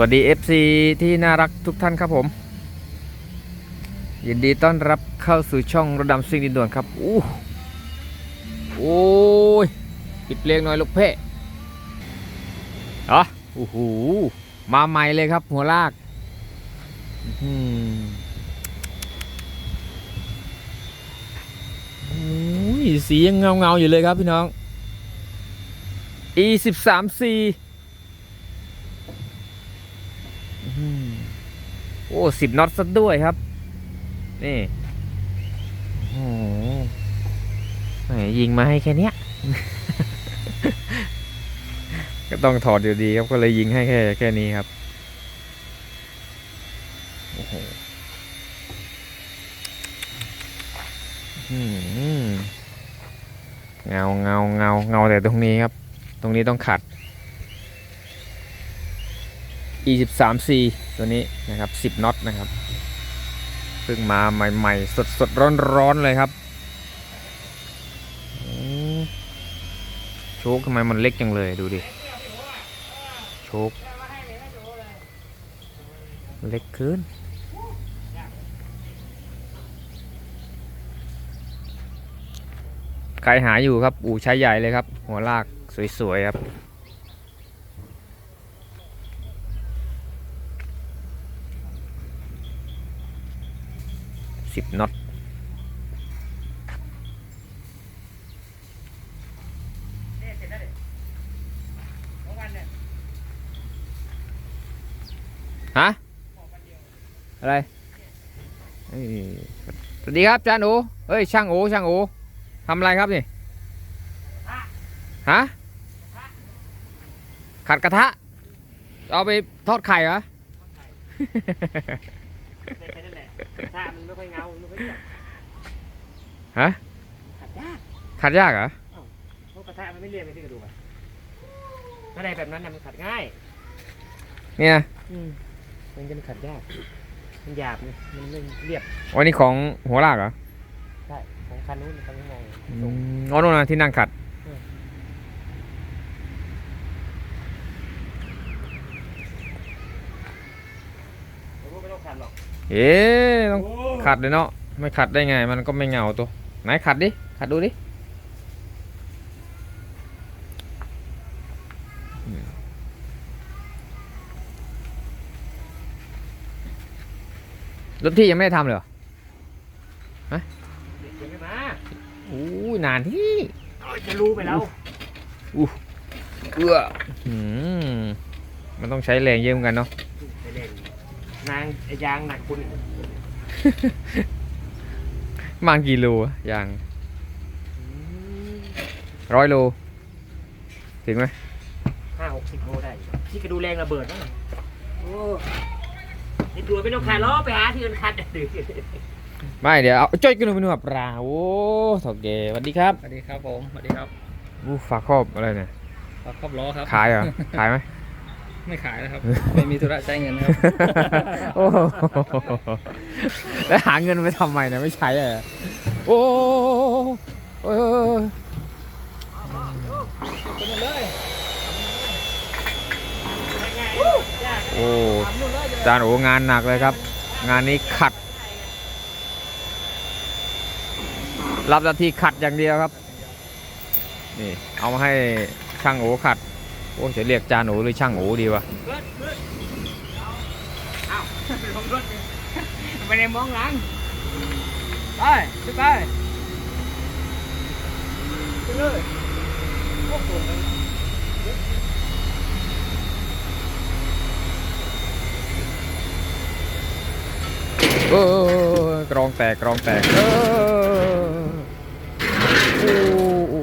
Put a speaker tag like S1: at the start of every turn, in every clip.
S1: สวัสดี FC ที่น่ารักทุกท่านครับผม ยินดีต้อนรับเข้าสู่ช่องระดมซิ่งดินด่วนครับอู้โอ้ยปิดเพลงหน่อยลูกเพ่อ๋อโอ้โหมาใหม่เลยครับ หัวลากโอ้ยสียังเงาเงาอยู่เลยครับพี่น้อง E13C โอ้สิบน็อตซะด้วยครับ นี่โอ้โหยิงมาให้แค่เนี้ย ก็ต้องถอดอยู่ดีครับก็เลยยิงให้แค่แค่นี้ครับโอ้โหเงาเงาเงาเงาแต่ตรงนี้ครับ ตรงนี้ต้องขัด e 1 3 c ตัวนี้นะครับ 10น็อตนะครับเพิ่งมาใหม่ๆ สดๆ ร้อนๆ เลยครับโชคทำไมมันเล็กจังเลยดูดิโชคเล็กขึ้นใครหาอยู่ครับ อู่ใช้ใหญ่เลยครับ หัวลากสวยๆครับ สิบน็อตฮะ อะไรสวัสดีครับจานโอเอ้ย ช่างโอช่างโอทำอะไรครับนี่ ฮะ ขัดกระทะ เอาไปทอดไข่เหรอ
S2: ถ้ามันไม่ค่อยเงามันไม่ค่อยจับ
S1: ฮะ
S2: ขัดยาก
S1: ขัดยากเหรอ
S2: เพราะกระทะมันไม่เรียบไปที่กระดูกอะอะไรแบบนั้นน่ะมันขัดง่าย
S1: เนี่ย
S2: อืมมันจะมันขัดยาก มันหยาบไงมันไม่เรียบ
S1: วันนี้ของหัวลากเหรอ
S2: ใช่ ของคันนู้นคันนี้ไง
S1: อืมอ๋อนู่นนะที่นั่งขัด
S2: ผมว่าไม่ต้องขัดหรอก
S1: เอ๊ะต้อง
S2: โอ้
S1: ขัดเลยเนาะไม่ขัดได้ไง มันก็ไม่เงาตัวไหนขัดดิขัดดูดิอืมรถพี่ยังไม่ได้ทำเลยเหรอ
S2: เด็กยังไม่มา
S1: อู้ยนานที่
S2: เอ้ยจะรู้ไปแล้ว
S1: เกลืออืมมันต้องใช้แรงเยอะเหมือนกันเนาะ
S2: ไปเล่น นางไอ้ยางหนักคุณ
S1: มากี่โลอะยางร้อยโล ถึงไหม
S2: ห้าหกสิบโลได้ ที่กระดูแรงระเบิดนะโอ้นี่ดูไม่ต้องขัดล้อไปหาที่อื่นขัดดื้อ
S1: ไม่เดี๋ยวเอาจ้อยกันหนูแบบปลาโอ้ถกเกสวัสดีครับ
S3: สวัสดีครับผมสวัสดีครับ
S1: อู้ฝากครอบอะไรเนี่ย
S3: ขอครอบล้อครับ
S1: ขายเหรอขายไหม
S3: ไม่ขายนะครับ ไม่มีธุระใช้เงินครับ
S1: โอ้โหแล้วหาเงินไปทำไมเนี่ยไม่ใช้อะโอ้โอ้ยโอ้จานโองานหนักเลยครับ งานนี้ขัด รับหน้าที่ขัดอย่างเดียวครับ นี่ เอามาให้ช่างโอขัด โอ้จะเรียกจานโอหรือช่างโอดีวะ
S2: เบิดเบิดเอ้าลงรถเลยไปในมองหลัง ไปขึ้นไปขึ้นเลยโอ้โห
S1: เออกรองแตกกรองแตกเออโอ้โอ้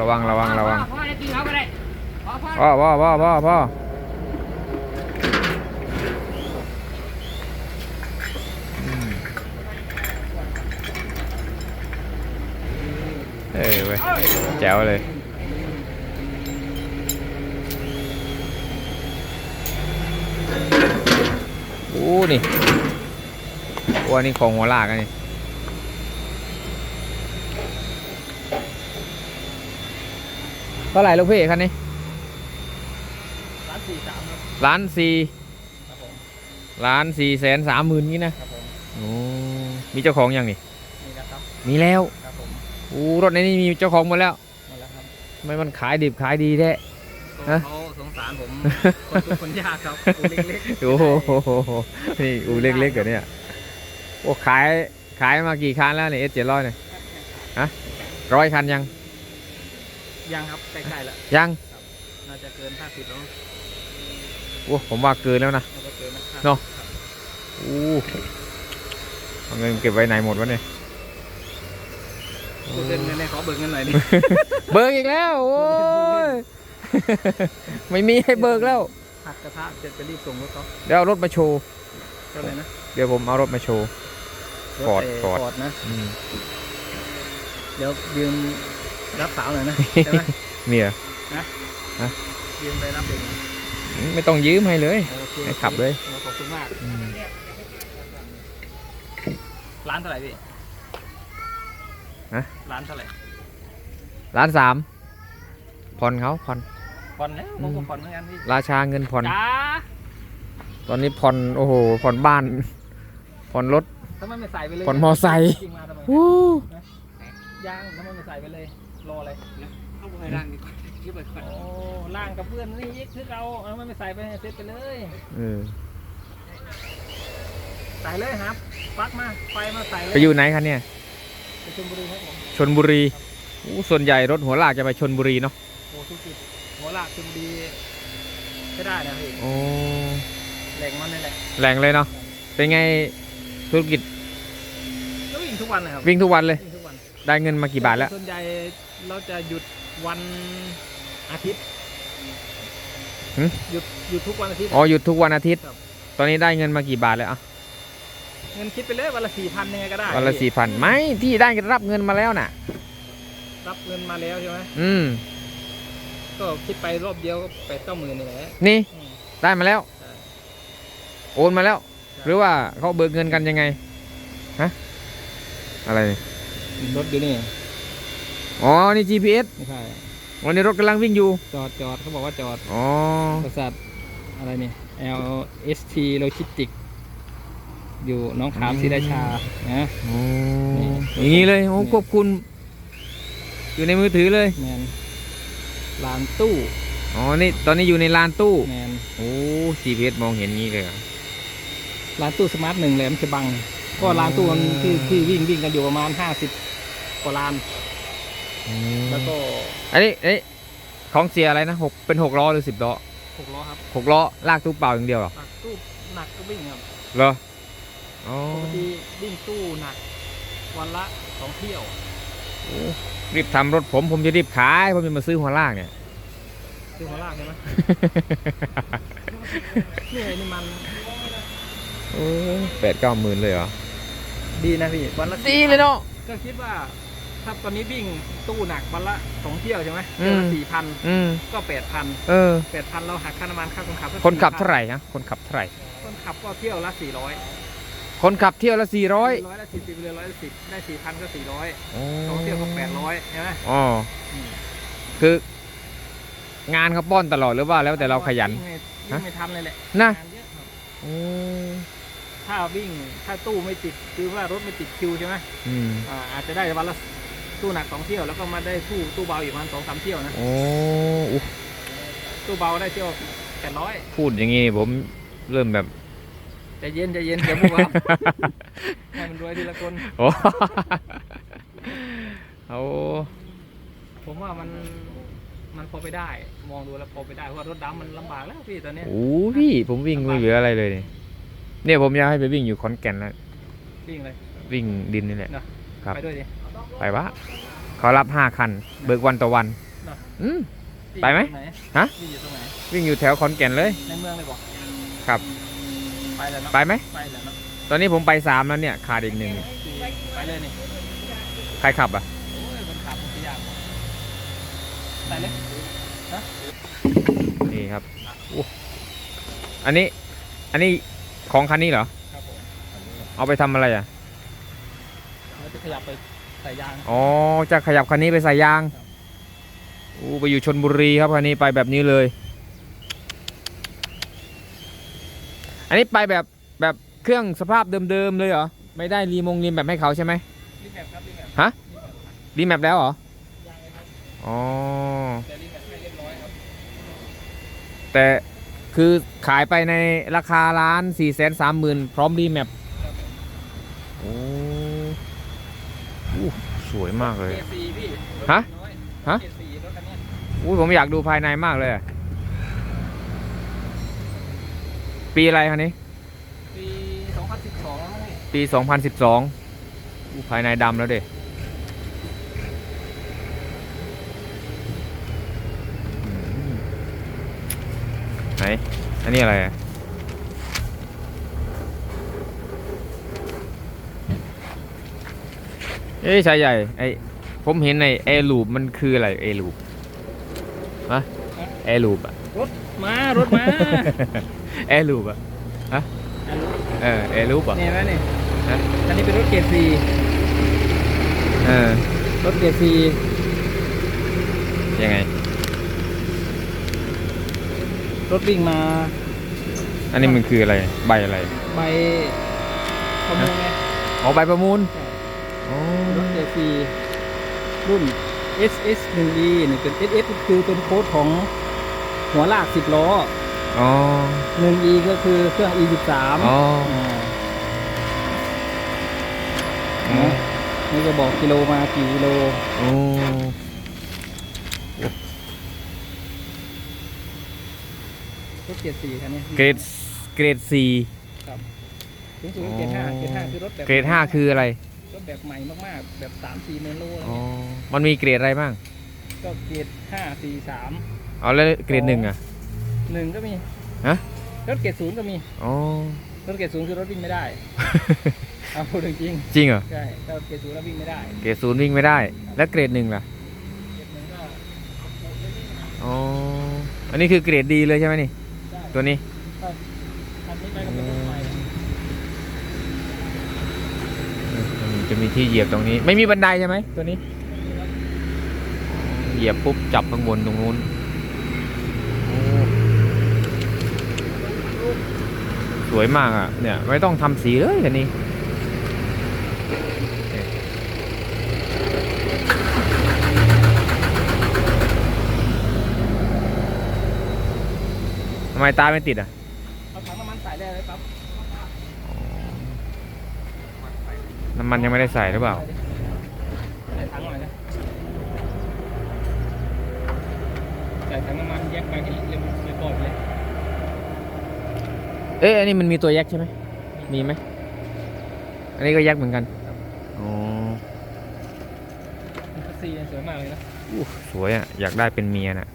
S1: ระวังระวังระวัง
S2: พ่อได้กินเขาก็ได้ พ่อพ่อ
S1: พ่อพ่อพ่อพ่ออเอ้ยเว้ยแจ๋วเลยโอ้นี่โอ้อันนี้ของหัวลากอันนี้เท่าไหร่ลูกพี่คันนี้
S3: ร้านสี่สามครับ
S1: ล้านสี่
S3: ครับผม
S1: ล้านสี่แสนสามหมื่นนี้นะครับ
S3: ผม
S1: โอ้มีเจ้าของยังนี่
S3: นี่นะครับ
S1: มีแล้ว
S3: ครับผม
S1: โอ้รถในนี้มีเจ้าของหมดแล้ว
S3: หมดแล้วครับ
S1: ทำไมมันขายดิบขายดีแท้
S3: ก็
S1: ฮะ
S3: เขาสงสารผม คนทุกข์คนยากครับอูเล็กๆ
S1: โอ้โหนี่อูเล็กๆเหรอเนี่ยโอ้ขายขายมากี่คันแล้วเนี่ยเอสเจ็ดร้อยเนี่ยร้อยคันยัง
S3: ยังครับใกล้ๆแล้ว
S1: ยัง
S3: น่าจะเกินห้าสิบแล้ว
S1: โอ้ผมว่าเกินแล้วนะ
S3: น่าจะเกินนะ
S1: เนอะโอ้เอาเงินเก็บไว้ไหนหมดวะเนี่ย
S3: พูดเงินเงินในขอเบิกเงินหน่อยดิ
S1: เบิกอีกแล้วโอ้ยไม่มีให้เบิกแล้ว
S3: หักกระทะจะจะรีบส่งรถเขา
S1: เดี๋ยวเอารถมาโชว์
S3: ก็เลยนะ
S1: เดี๋ยวผมเอารถมาโชว์ฟอร์ด
S3: รถ
S1: ฟอร์ด
S3: ฟอร์ดนะ
S1: อืม
S3: เดี๋ยวยืมรับสาวหน่อยนะใช่ไหม
S1: เมีย
S3: ยืมไปรับเด็กหน่อย
S1: ไม่ต้องยืมให้เลย
S3: โอเค
S1: ให้ขับเลย
S3: ขอบคุณมาก
S1: อืม
S3: ร้านเท่าไหร่พี่
S1: ฮะ
S3: ร้านเท่าไหร่
S1: ล้านสามผ่อนเขาผ่อน
S3: ผ่อนแล้วผม
S1: อื
S3: ก็
S1: ม
S3: ผ่อนเหมือนกันพี่
S1: ราชาเงินผ่อน
S3: จ้า
S1: ตอนนี้ผ่อนโอ้โหผ่อนบ้านผ่อนรถ
S3: ทำไมไม่ใส่ไปเลย
S1: ผ่อนมอไซค์
S3: จริงมาทำไม
S1: วู้
S3: ยางทำไมไม่ใส่ไปเลยรออะไร
S2: เข้าไปร่างดีกว่า ที่เปิดก่อน
S3: โอ้ล่างกับเพื่อนนี่ยิกคือเราทำไมไม่ใส่ไปให้เซ็ตไปเลย
S1: เออ
S3: ใส่เลยครับปลั๊กมาไฟมาใส่เลย
S1: ไปอยู่ไหนคะเนี่ย
S3: ไปชลบุรีครับผม
S1: ชนบุรีอู้ส่วนใหญ่รถหัวลากจะไปชนบุรีเนาะ
S3: โอ้ทุกจุดหัวลากชลบุรีใช้ได้นะพี่
S1: โอ้
S3: แหล่งมันนี่แหละ
S1: แรงเลยเนาะเป็นไงธุรกิจ
S3: ก็วิ่งทุกวันเลยครับ
S1: วิ่งทุกวันเลย
S3: วิ่งทุกวัน
S1: ได้เงินมากี่บาทแล้ว
S3: ส่วนใหญ่เราจะหยุดวัน อาทิตย์
S1: หึ
S3: หยุดหยุดทุกวันอาทิตย์
S1: อ๋อหยุดทุกวันอาทิตย์
S3: ครับ
S1: ตอนนี้ได้เงินมากี่บาทแล้วอะ
S3: เงินคิดไปเลยวันละสี่พันยังไงก็ได้
S1: วันละสี่พันไม่ที่ได้รับเงินมาแล้วน่ะ
S3: รับเงินมาแล้วใช่ไหม
S1: อืม
S3: ก็คิดไปรอบเดียวก็แปดเก้าหมื่นนี่แหละ
S1: นี่
S3: อืม
S1: ได้มาแล้ว
S3: ใช่
S1: โอนมาแล้ว หรือว่าเขาเบิกเงินกันยังไงฮะอะไรนี่
S3: รถอยู่นี่
S1: อ๋อนี่ GPS
S3: ไม่ใช่
S1: วันนี้รถกำลังวิ่งอยู่
S3: จอดจอดเขาบอกว่าจอด
S1: อ๋อ
S3: บริษัทอะไรนี่ LST Logistics อยู่หน้องขามศรีราชานะ
S1: โอ้
S3: นี่
S1: อย่างนี้เลยโอ้
S3: นี่
S1: ควบคุมอยู่ในมือถือเลย
S3: แมนลานตู้
S1: อ๋อนี่ตอนนี้อยู่ในลานตู้
S3: แมน
S1: โอ้ GPS มองเห็นงี้เลยเหรอ
S3: ลานตู้สมาร์ทหนึ่งแหลมฉบัง ก็ลานตู้มันที่ที่วิ่งวิ่งกันอยู่ประมาณห้าสิบกว่าลาน
S1: อืม
S3: แล้วก็
S1: อันนี้อันนี้ของเสียอะไรนะหกเป็นหกล้อหรือสิบล้อ
S3: หกล้อครับ
S1: หกล้อลากตู้เปล่าอย่างเดียวเหรอ
S3: ลากตู้หนักก็วิ่งครับ
S1: เหรออ๋อ
S3: ปกติวิ่งตู้หนัก วันละสองเที่ยว
S1: รีบทำรถผมผมจะรีบขายผมจะมาซื้อหัวลากเนี่ย
S3: ซื้อหัวลากใช่ไหมนี่ไงนี่มัน
S1: โอ้แปดเก้าหมื่นเลยเหรอ
S3: ดีนะพี่วันละ
S1: ดีเลยเนาะ
S3: ก็คิดว่า ถ้าตอนนี้วิ่งตู้หนักวันละสองเที่ยวใช่ไหม
S1: อืม
S3: เที่ยวละสี่พัน
S1: อืม
S3: ก็แปดพัน
S1: เออ
S3: แปดพันเราหักค่าน้ำมันค่าคนขับก็
S1: คนขับ
S3: 4,000
S1: เท่าไหร่ฮะคนขับเท่าไหร่
S3: คนขับก็เที่ยวละสี่ร้อย
S1: คนขับเที่ยวละสี่ร้อย
S3: ร้อยละสิบสิบเรือร้อยละสิบได้สี่พันก็สี่ร้อย
S1: โอ้
S3: สองเที่ยวก็แปดร้อยใช่ไหม
S1: อ๋อ
S3: อืม
S1: คืองานเขาป้อนตลอดหรือว่าแล้วแต่เราขยัน
S3: วิ่งไม่วิ่งไม่ทันเลยแหละ
S1: นะ
S3: งานเยอะครับ
S1: โอ้
S3: ถ้าวิ่งถ้าตู้ไม่ติดคือว่ารถไม่ติดคิวใช่ไหม
S1: อืม
S3: อ่าอาจจะได้วันละ ตู้หนักสองเที่ยวแล้วก็มาได้ตู้ตู้เบาอีกประมาณสองสามเที่ยวนะ
S1: โอ้อุ๊ย
S3: ตู้เบาได้เที่ยวแปดร้อย
S1: พูดอย่างงี้ผมเริ่มแบบ
S3: ใจเย็นใจเย็นเดี๋ยวพวกเรา ให้มันรวยทีละคน
S1: โอ้เอา
S3: ผมว่ามันมันพอไปได้ มองดูแล้วพอไปได้เพราะว่ารถดำมันลำบากแล้วพี่ตอนเนี้ย
S1: โอ้พี่ผมวิ่งไม่เหลืออะไรเลยเนี่ยเนี่ยผมอยากให้ไปวิ่งอยู่ขอนแก่นแล้ว
S3: วิ่งเลย
S1: วิ่งดินนี่แหละ ครับ
S3: ไปด้วยดิ
S1: ไปวะเขารับห้าคัน เบิกวันต่อวัน
S3: เนอะ
S1: อืม
S3: วิ่ง
S1: ไปไหม
S3: อยู่ตรงน
S1: ฮะ
S3: วิ่งอยู่ตรงไหน
S1: วิ่งอยู่แถวขอนแก่นเลย
S3: ในเมืองเลยบอก
S1: ครับ
S3: ไปแล้วเนาะ
S1: ไปไหม
S3: ไปแล้วเนาะ
S1: ตอนนี้ผมไปสามแล้วเนี่ยขาดอีกหนึ่ง
S3: ไปเลยนี่
S1: ใครขับอะ
S3: โอ้ยมันขับมันจะยากไปเลย
S1: นี่ครับอู้อันนี้ อันนี้ของคันนี้เหรอ
S3: ครับผม
S1: เอาไปทำอะไรอะ
S3: เราจะขยับไป ใส่ยาง
S1: อ๋อจะขยับคันนี้ไปใส่ยางอู้ไปอยู่ชนบุรีครับคันนี้ไปแบบนี้เลย อันนี้ไปแบบแบบเครื่องสภาพเดิมๆเลยเหรอไม่ได้รีมงรีมแบบให้เขาใช่ไหม
S3: รีแมปครับรีแมป
S1: ฮะรีแมปแล้วเหรอ
S3: ยังเลยครับ
S1: อ๋อ
S3: แต่รีแมปให้เรียบร้อยครับ
S1: แต่คือขายไปในราคาล้านสี่แสนสามหมื่นพร้อมรีแมป
S3: ครับผม
S1: โอ้อู้ส วยมากเลย
S3: เกรดสี่พี่
S1: ฮะ
S3: รถน้อย
S1: ฮะ
S3: เกรดสี่รถคันเนี้ย
S1: อู้ผมอยากดูภายในมากเลยอะปีอะไรคันนี้
S3: ปี2012แล้วมั้งพี่
S1: ปี 2012อู้ภายในดำแล้วเด็ไหน อันนี้อะไรอะ เอ้ยชายใหญ่ไอผมเห็นในแอร์ลูปมันคืออะไรแอร์ลูปฮะแอร์ลูปอะ
S3: รถมารถมา
S1: แอร์ลูปอะฮะเออแอร์ลูปอะ
S3: เนี่ยไหมนี่
S1: ฮะ
S3: อันนี้เป็นรถเกรดสี่
S1: เออ
S3: รถเกรดสี่
S1: ยังไง
S3: รถวิ่งมา
S1: อันนี้มันคืออะไรใบอะไร
S3: ใบประมูลไง
S1: อ๋อใบประมูลอ๋อ
S3: รถเกรดสี่รุ่น SS 1 E นี่เป็น SS คือเป็นโค้ดของหัวลาก10ล้อ
S1: อ๋อ
S3: 1 E ก็คือเครื่อง E 13
S1: อ๋อ
S3: อ่านี่จะบอกกิโลมากี่กิโล
S1: โอ้
S3: รถเกรดสี่คันนี้
S1: เกรดเกรดสี่
S3: สูงสุดเกรดห้าเกรดห้าคือรถแบบ
S1: เกรดห้าคืออะไร
S3: รถ แบบใหม่มากๆ แบบสามสี่เมโลอะไร
S1: อ๋อ
S3: เงี้ย
S1: มันมีเกรดอะไรบ้าง
S3: ก็เกรดห้าสี่สาม
S1: เอาแล้วเกรดหนึ่งอะ
S3: หนึ่งก็มี
S1: ฮะ
S3: รถเกรดศูนย์ก็มี
S1: อ๋อ
S3: รถเกรดศูนย์คือรถวิ่งไม่ได้ เอาพูดจริง
S1: จริงเหรอ
S3: ๆใช่ถ้ารถเกรดศูนย์แล้ววิ่งไม่ได้
S1: เกรดศูนย์วิ่งไม่ได้ แล้วเกรดหนึ่งล่ะ
S3: เกรดหนึ่งก็
S1: อ๋อ อันนี้คือเกรดดีเลยใช่ไหมนี่
S3: ได้
S1: ตัวนี้
S3: คันนี้ไปกับเป็นรถใหม่
S1: อืม จะมีที่เหยียบตรงนี้ ไม่มีบันไดใช่ไหมตัวนี้ เหยียบปุ๊บจับข้างบนตรงนู้นสวยมากอะ เนี่ยไม่ต้องทำสีเลยคันนี้ทำไมตาไม่ติดอะ
S3: เอาถังน้ำมันใส่ได้เลยครับ
S1: น้ำมันยังไม่ได้ใส่หรือเปล่า
S3: ใส่ถังหน่อยนะใส่ถังน้ำมันแยกไปกันเรียบเรียบร้อยเลย
S1: เอ๊ะอันนี้มันมีตัวแยกใช่ไหมมีไหมอันนี้ก็แยกเหมือนกันอ๋อ
S3: คัสซีสวยมากเลยนะ
S1: อู้สวยอะอยากได้เป็นเมียน่ะ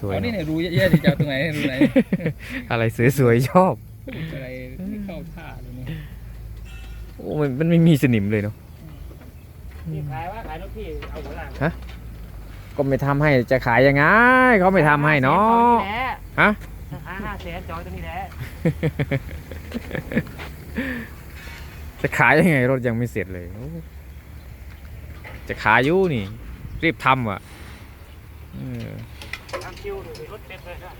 S1: สวย
S3: อ๋อ
S1: เนอะ
S3: นี่เนี่ยรู้เยอะๆที่จะเอาตรงไหนรู้ไหน
S1: อะไรสวยๆชอบ
S3: อะไรไม่เข้าท่าเลยนี่
S1: โอ้มันมันไม่มีสนิมเลยเนาะ
S2: นี่ขายว่าขายรถพี่เอาหัวหลัง
S1: ก็ไม่ทำให้จะขายยังไงเขาไม่ทำให้เนาะ ฮะ
S2: ราคาห้าแสนจอยตัวนี้แหละ
S1: จะขายยังไงรถยังไม่เสร็จเลยโอ้จะขายอยู่นี่ รีบทำอะเออ
S2: ทำคิวดูรถเต็มเลยนะ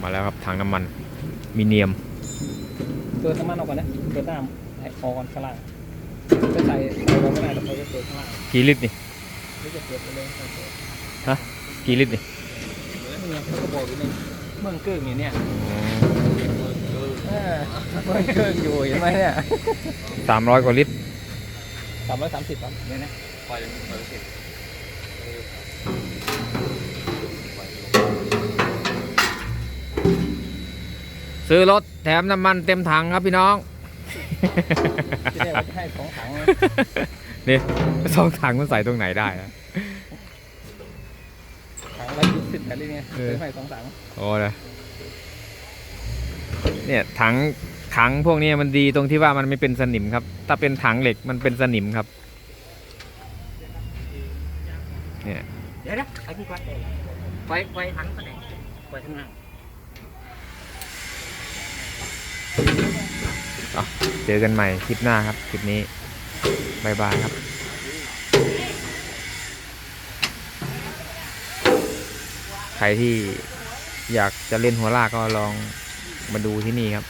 S1: มาแล้วครับถังน้ำมันมีเนียม
S3: เปิดน้ำมันออกก่อนนะเปิดน้ำ ให้ออกก่อนข้างล่างจะใส่ใส่ลงไม่ได้แต่เขาจะเปิดข้างล่าง
S1: กี่ลิตรนี่
S3: หรือจะเปิดไปเลยใส่เปิด
S1: กี่ลิตรนี่
S3: นี่ไงเขาก็บอกอยู่ในเมืองเกิ้งอยู่เนี่ย
S1: อ๋อ
S3: เออเมืองเกิ้งอยู่เห็นไหมเนี่ย
S1: สามร้อยกว่าลิตร
S3: สามร้อยสามสิบครับเนี่ยนะปล่อยปล่อยสิบ
S1: ซื้อรถแถมน้ำมันเต็มถังครับพี่น้อง
S3: ที่แรกว่าจะให้สองถังนะ
S1: นี่สองถังมันใส่ตรงไหนได้อะ
S3: ถังละยี่สิบแต่เรื่องไง
S1: เออ
S3: ซื้อให้สองถัง
S1: โอ้นะเนี่ยถังถังพวกนี้มันดีตรงที่ว่ามันไม่เป็นสนิมครับ ถ้าเป็นถังเหล็กมันเป็นสนิมครับ เนี่ย
S2: เดี๋ยวนะไอ้พี่ก่อนไฟไฟถังไปไหนไฟข้างล่าง
S1: เจอกันใหม่คลิปหน้าครับ คลิปนี้บายบายครับใครที่อยากจะเล่นหัวลากก็ลองมาดูที่นี่ครับ